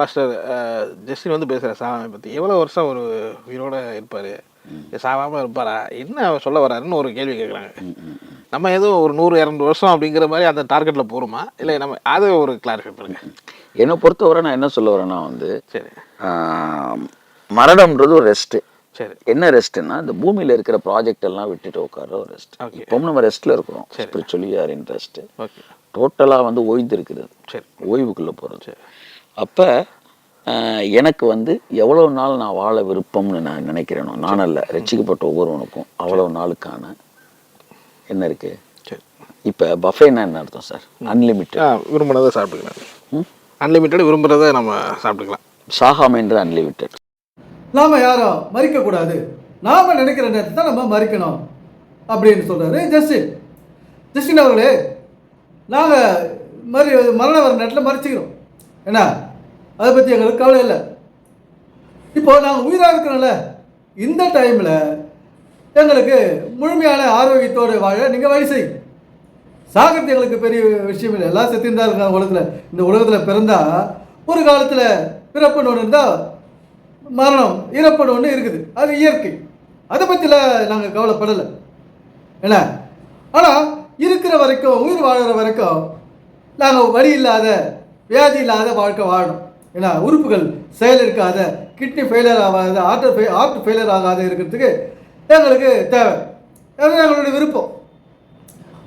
Pastor Justin வந்து பேசுகிற சாவாமை பற்றி எவ்வளோ வருஷம் ஒரு உயிரோட இருப்பார்? சாவாமல் இருப்பாரா? என்ன அவர் சொல்ல வராருன்னு ஒரு கேள்வி கேட்குறாங்க நம்ம ஏதோ ஒரு நூறு இரநூறு வருஷம் அப்படிங்கிற மாதிரி அந்த டார்கெட்டில் போகிறோமா இல்லை நம்ம அதை ஒரு கிளாரிஃபை பண்ணுங்க. என்னை பொறுத்தவரை நான் என்ன சொல்ல வரேன்னா வந்து சரி. மரணம்ன்றது ஒரு ரெஸ்ட்டு சரி. என்ன ரெஸ்ட்னா இந்த பூமியில இருக்கிற ப்ராஜெக்ட் எல்லாம் விட்டுட்டு உட்கார ஒரு ரெஸ்ட். இப்போ நம்ம ரெஸ்ட்ல இருக்கிறோம். ஸ்பிரிச்சுவலி ஆர் இன்ட்ரெஸ்ட் ஓகே டோட்டலாக வந்து ஓய்ந்து இருக்கிறது சரி. ஓய்வுக்குள்ள போகிறது அப்போ எனக்கு வந்து எவ்வளோ நாள் நான் வாழ விருப்பம்னு நான் நினைக்கிறேனோ நான் அல்ல ரசிக்கப்பட்ட ஒவ்வொருவனுக்கும் அவ்வளோ நாளுக்கான என்ன இருக்கு? சரி. இப்போ பஃபேனா என்ன அர்த்தம் சார்? அன்லிமிட்டட் ஆ விரும்பினதை சாப்பிட்டுக்கலாம். அன்லிமிட்டட் விரும்புகிறத நம்ம சாப்பிட்டுக்கலாம். சாகாமைன்றது அன்லிமிட்டட் நாம யாரும் மறிக்கக்கூடாது நாம நினைக்கிற நேரத்தை தான் நம்ம மறிக்கணும். அப்படின்னு சொல்றாரு ஜஸ்டின். ஜஸ்டின் அவர்களே நாங்கள் மறி மரணம் வர நேரத்தில் மறிச்சுக்கிறோம். என்ன? அதை பற்றி எங்களுக்கு கவலை இல்லை. இப்போ நாங்கள் உயிராக இருக்கிறோம்ல இந்த டைமில் எங்களுக்கு முழுமையான ஆரோக்கியத்தோடு வாழ நீங்கள் வழி செய்யும் சாகிறது எங்களுக்கு பெரிய விஷயம் இல்லை. எல்லாம் செத்துன்னு இருக்காங்க உலகத்தில். இந்த உலகத்தில் பிறந்தா ஒரு காலத்தில் பிறப்புன்னு ஒன்று இருந்தால் மரணம் இறப்புன்னு ஒன்று இருக்குது. அது இயற்கை. அதை பற்றிலாம் நாங்கள் கவலைப்படலை. என்ன? ஆனால் இருக்கிற வரைக்கும் உயிர் வாழ்கிற வரைக்கும் நாங்கள் வழி இல்லாத வியாதி இல்லாத வாழ்க்கை வாழணும். ஏன்னா உறுப்புகள் செயல் இருக்காத கிட்னி ஃபெயிலியர் ஆகாத ஆர்டர் ஃபெய் ஆர்ட் ஃபெயிலியர் ஆகாத இருக்கிறதுக்கு எங்களுக்கு தேவை. அது எங்களுடைய விருப்பம்.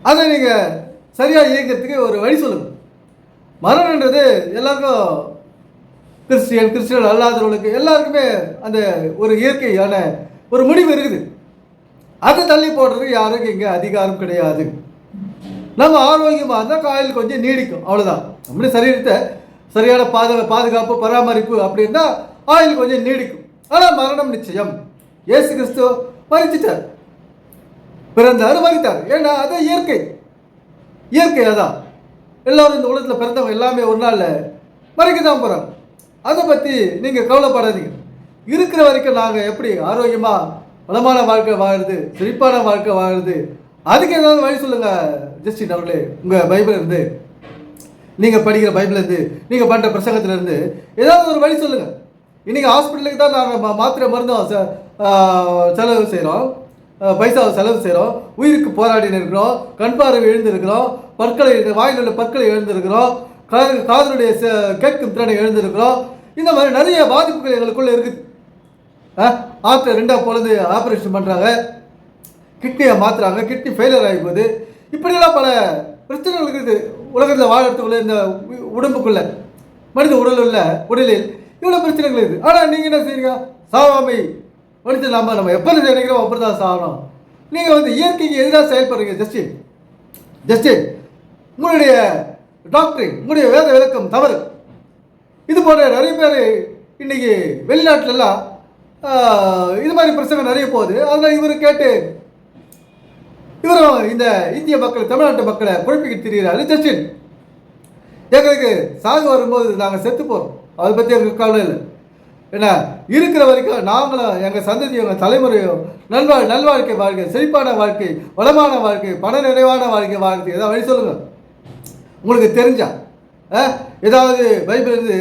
அதை நீங்கள் சரியாக இயக்கிறதுக்கு ஒரு வழி சொல்லுங்கள் மரணன்றது எல்லாருக்கும் கிறிஸ்டியன் கிறிஸ்டியன் அல்லாதவர்களுக்கு எல்லாருக்குமே அந்த ஒரு இயற்கையான ஒரு முடிவு இருக்குது. அதை தள்ளி போடுறதுக்கு யாருக்கும் இங்கே அதிகாரம் கிடையாது. நம்ம ஆரோக்கியமாக இருந்தால் காயில் கொஞ்சம் நீடிக்கும். அவ்வளோதான் நம்முடைய சரீரத்தை சரியான பாதுகா பாதுகாப்பு பராமரிப்பு அப்படின்னா ஆயுள் கொஞ்சம் நீடிக்கும். ஆனால் மரணம் நிச்சயம். இயேசு கிறிஸ்து மறிச்சிட்டார் பிறந்தார் மறித்தார் ஏன்னா அது இயற்கை. இயற்கை அதான். எல்லோரும் இந்த உலகத்தில் பிறந்தவங்க எல்லாமே ஒரு நாளில் மறைக்க தான் போகிறாங்க அதை பற்றி நீங்கள் கவலைப்படாதீங்க. இருக்கிற வரைக்கும் நாங்கள் எப்படி ஆரோக்கியமாக வளமான வாழ்க்கை வாழுறது செழிப்பான வாழ்க்கை வாழுது அதுக்கு ஏதாவது வழி சொல்லுங்கள் ஜஸ்டின் அவர்களே. உங்கள் பைபிள் இருந்து நீங்கள் படிக்கிற பைபிள் இருந்து நீங்கள் பண்ணுற பிரசங்கத்துல இருந்து ஏதாவது ஒரு வழி சொல்லுங்கள் இன்னைக்கு ஹாஸ்பிட்டலுக்கு தான் நாங்கள் மா- மாத்திரை மருந்தும் செலவு செய்கிறோம் பைசாவை செலவு செய்கிறோம் உயிருக்கு போராடின்னு இருக்கிறோம். கண் பார்வை எழுந்திருக்கிறோம். பற்களை வாயில் உள்ள பற்களை எழுந்திருக்கிறோம். காது காதலுடைய கேட்கும் திறனை எழுந்திருக்கிறோம். இந்த மாதிரி நிறைய பாதிப்புகள் எங்களுக்குள்ளே இருக்குது. ஆற்றை ரெண்டாக பிறந்து ஆப்ரேஷன் பண்ணுறாங்க கிட்னியை மாற்றுறாங்க கிட்னி ஃபெயிலியர் ஆகி போகுது இப்படியெல்லாம் பல பிரச்சனைகள் இருக்குது. உலகத்தில் வாழறதுக்குள்ள இந்த உ- உடம்புக்குள்ள மனித உடல் உள்ள உடலில் இவ்வளோ பிரச்சனைகள் இருக்குது. ஆனால் நீங்கள் என்ன செய்றீங்க? சாவாமை மனிதன் நம்ம நம்ம எப்போ நினைக்கிறோம் அப்படி தான் சாகணும். நீங்கள் வந்து இயற்கைக்கு எதிராக செயல்படுறீங்க ஜஸ்டின் ஜஸ்டின் உங்களுடைய டாக்டரிங் உங்களுடைய வேத விளக்கம் தவறு. இது போன்ற நிறைய பேர் இன்னைக்கு வெளிநாட்டிலலாம் இது மாதிரி பிரச்சனை நிறைய போகுது. அதில் இவர் கேட்டு இவரும் இந்த இந்திய மக்கள் தமிழ்நாட்டு மக்களை குழப்பிக்கிட்டு திரிகிறாரு ஜஸ்டின் எங்களுக்கு சாகு வரும்போது நாங்கள் செத்து போகிறோம் அதை பற்றி எங்களுக்கு கவலை இல்லை. ஏன்னா இருக்கிற வரைக்கும் நாங்களும் எங்கள் சந்ததி எங்கள் தலைமுறையும் நல்வாழ் நல்வாழ்க்கை வாழ்க்கை செழிப்பான வாழ்க்கை வளமான வாழ்க்கை பண நிறைவான வாழ்க்கை வாழ்க்கை ஏதாவது வழி சொல்லுங்கள் உங்களுக்கு தெரிஞ்சா ஆ? ஏதாவது பைபிள் இருந்து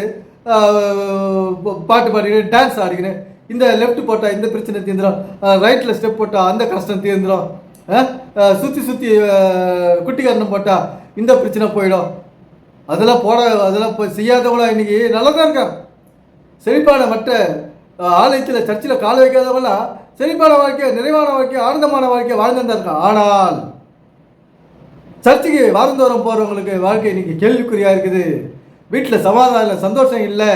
பாட்டு பாடிக்கிட்டு டான்ஸ் ஆடிக்கின்னு இந்த லெஃப்ட் போட்டால் இந்த பிரச்சனை தீர்ந்துடும் ரைட்டில் ஸ்டெப் போட்டால் அந்த கஷ்டம் தீர்ந்துடும் சுற்றி சுற்றி குட்டிக்கரணம் போட்டால் இந்த பிரச்சனை போயிடும். அதெல்லாம் போட அதெல்லாம் இப்போ செய்யாதவங்களா இன்னைக்கு நல்லா தான் இருக்காங்க செழிப்பான மற்ற ஆலயத்தில் சர்ச்சில் கால வைக்காதவங்களாம் செழிப்பான வாழ்க்கை நிறைவான வாழ்க்கை ஆனந்தமான வாழ்க்கை வாழ்ந்து தான் இருக்கான். ஆனால் சர்ச்சுக்கு வாரந்தோறும் போகிறவங்களுக்கு வாழ்க்கை இன்னைக்கு கேள்விக்குறியாக இருக்குது. வீட்டில் சமாதானம் இல்லை சந்தோஷம் இல்லை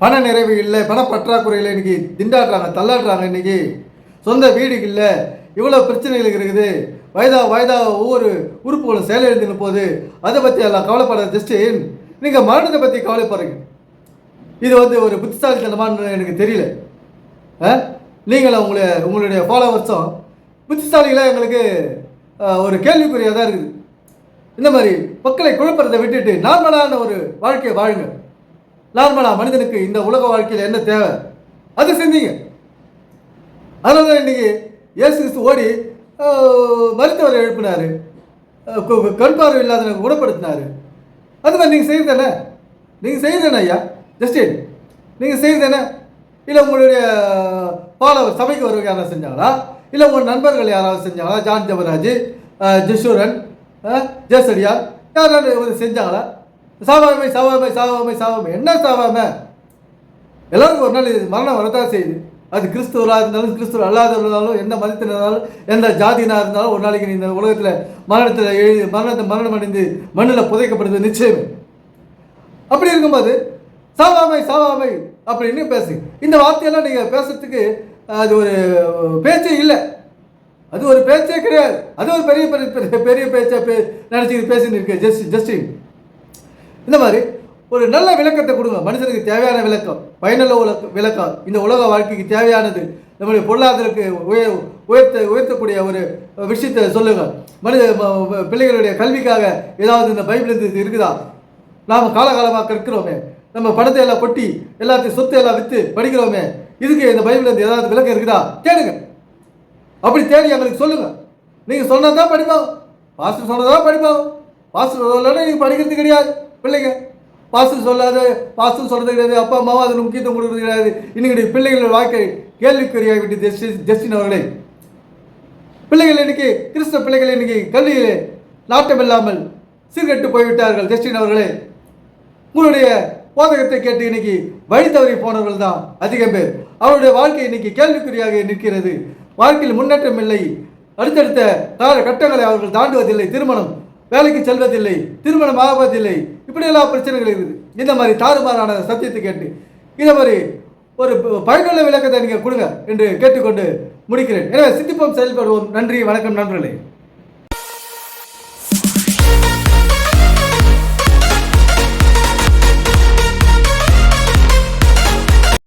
பண நிறைவு இல்லை பண பற்றாக்குறையில் இன்னைக்கு திண்டாடுறாங்க தள்ளாடுறாங்க இன்னைக்கு. சொந்த வீடு இல்லை இவ்வளோ பிரச்சனைகள் இருக்குது. வயதா வயதா ஒவ்வொரு உறுப்புகளும் செயலிழந்துன்னு போது அதை பற்றி எல்லாம் கவலைப்படாத ஜஸ்டின் நீங்கள் மரணத்தை பற்றி கவலைப்படுறீங்க. இது வந்து ஒரு புத்திசாலித்தனமானு எனக்கு தெரியல. ஆ? நீங்களும் உங்களை உங்களுடைய ஃபாலோவர்ஸும் புத்திசாலிகளாக எங்களுக்கு ஒரு கேள்விக்குறியாக தான் இருக்குது. இந்த மாதிரி மக்களை குழப்பறதை விட்டுட்டு நார்மலான ஒரு வாழ்க்கையை வாழுங்க. நார்மலாக மனிதனுக்கு இந்த உலக வாழ்க்கையில் என்ன தேவை? அதை செஞ்சீங்க அதனால தான் இன்னைக்கு இயேசு கிறிஸ்து ஓடி மருத்துவரை எழுப்பினார். கண் பார்வை இல்லாத குணப்படுத்தினார். அது மாதிரி நீங்கள் செய்யுது தானே நீங்கள் செய்யுது தானே ஐயா? ஜஸ்டின் நீங்கள் செய்தது என்ன இல்லை உங்களுடைய பாலவர் சபைக்கு வருவங்க யாராவது செஞ்சாங்களா? இல்லை உங்கள் நண்பர்கள் யாராவது செஞ்சாங்களா? ஜான் ஜபராஜ் ஜிஷூரன் ஜெஷூரன் யாராவது செஞ்சாங்களா? சாவாமை சாவாமை சாவாமை சாவாமை. என்ன சாவாமை? எல்லாருக்கும் ஒரு நாள் இது மரணம் வரதான் செய்யுது. அது கிறிஸ்துவராக இருந்தாலும் கிறிஸ்துவ அல்லாதவர்களாலும் எந்த மதத்தினர் இருந்தாலும் எந்த ஜாதியினாக இருந்தாலும் ஒரு நாளைக்கு நீ இந்த உலகத்தில் மரணத்தில் எழுதி மரணத்தை மரணம் அடைந்து மண்ணில் புதைக்கப்படுது நிச்சயமே. அப்படி இருக்கும்போது சாவாமை சாவாமை அப்படின்னு பேசு. இந்த வார்த்தையெல்லாம் நீங்கள் பேசுறதுக்கு அது ஒரு பேச்சே இல்லை. அது ஒரு பேச்சே கிடையாது. அது ஒரு பெரிய பெரிய பெரிய- பெரிய பே நினச்சிக்கிட்டு பேசின்னு இருக்கு ஜஸ்ட் ஜஸ்டின். இந்த மாதிரி ஒரு நல்ல விளக்கத்தை கொடுங்க. மனுஷனுக்கு தேவையான விளக்கம் பயனுள்ள உலக விளக்கம். இந்த உலக வாழ்க்கைக்கு தேவையானது நம்முடைய பொருளாதாரத்துக்கு உய உயர்த்த உயர்த்தக்கூடிய ஒரு விஷயத்தை சொல்லுங்கள் மனித பிள்ளைகளுடைய கல்விக்காக ஏதாவது இந்த பைபிள் இது இருக்குதா? நாம் காலகாலமாக கற்கிறோமே. நம்ம பணத்தை எல்லாம் கொட்டி எல்லாத்தையும் சொத்து எல்லாம் விற்று படிக்கிறோமே. இதுக்கு இந்த பைபிள் இருந்து ஏதாவது விளக்கம் இருக்குதா? தேடுங்க. அப்படி தேடி எங்களுக்கு சொல்லுங்கள் நீங்கள் சொன்னதான் படிப்பாங்க பாஸ்டர் சொன்னதான் படிப்பாங்க பாஸ்டர் சொல்லலை நீங்கள் படிக்கிறது கிடையாது. பிள்ளைங்க பாஸ்டர் சொல்லாது பாஸ்டர் சொல்றது கிடையாது. அப்பா அம்மாவும் அதில் முக்கியத்துவம் கொடுக்கறது கிடையாது. இன்னைக்கு பிள்ளைகளோட வாழ்க்கை கேள்விக்குறியாக விட்டு ஜஸ்டின் ஜஸ்டின் அவர்களே. பிள்ளைகள் இன்னைக்கு கிறிஸ்தவ பிள்ளைகள் இன்னைக்கு கல்வியிலே நாட்டம் இல்லாமல் சீர்கெட்டு போய்விட்டார்கள் ஜஸ்டின் அவர்களே. உங்களுடைய போதகத்தை கேட்டு இன்னைக்கு வழி தவறி போனவர்கள் தான் அதிகம் பேர். அவருடைய வாழ்க்கை இன்னைக்கு கேள்விக்குறியாக நிற்கிறது. வாழ்க்கையில் முன்னேற்றம் இல்லை. அடுத்தடுத்த கால கட்டங்களை அவர்கள் தாண்டுவதில்லை. திருமணம் வேலைக்கு செல்வதில்லை. திருமணம் ஆவதில்லை. இப்படி இப்படியெல்லாம் பிரச்சனைகள் இருக்குது. இந்த மாதிரி தாறுமாறான சத்தியத்தை கேட்டு இந்த மாதிரி ஒரு பயனுள்ள விளக்கத்தை நீங்கள் கொடுங்க என்று கேட்டுக்கொண்டு முடிக்கிறேன். எனவே சிந்திப்போம் செயல்படுவோம். நன்றி வணக்கம் நண்பர்களே.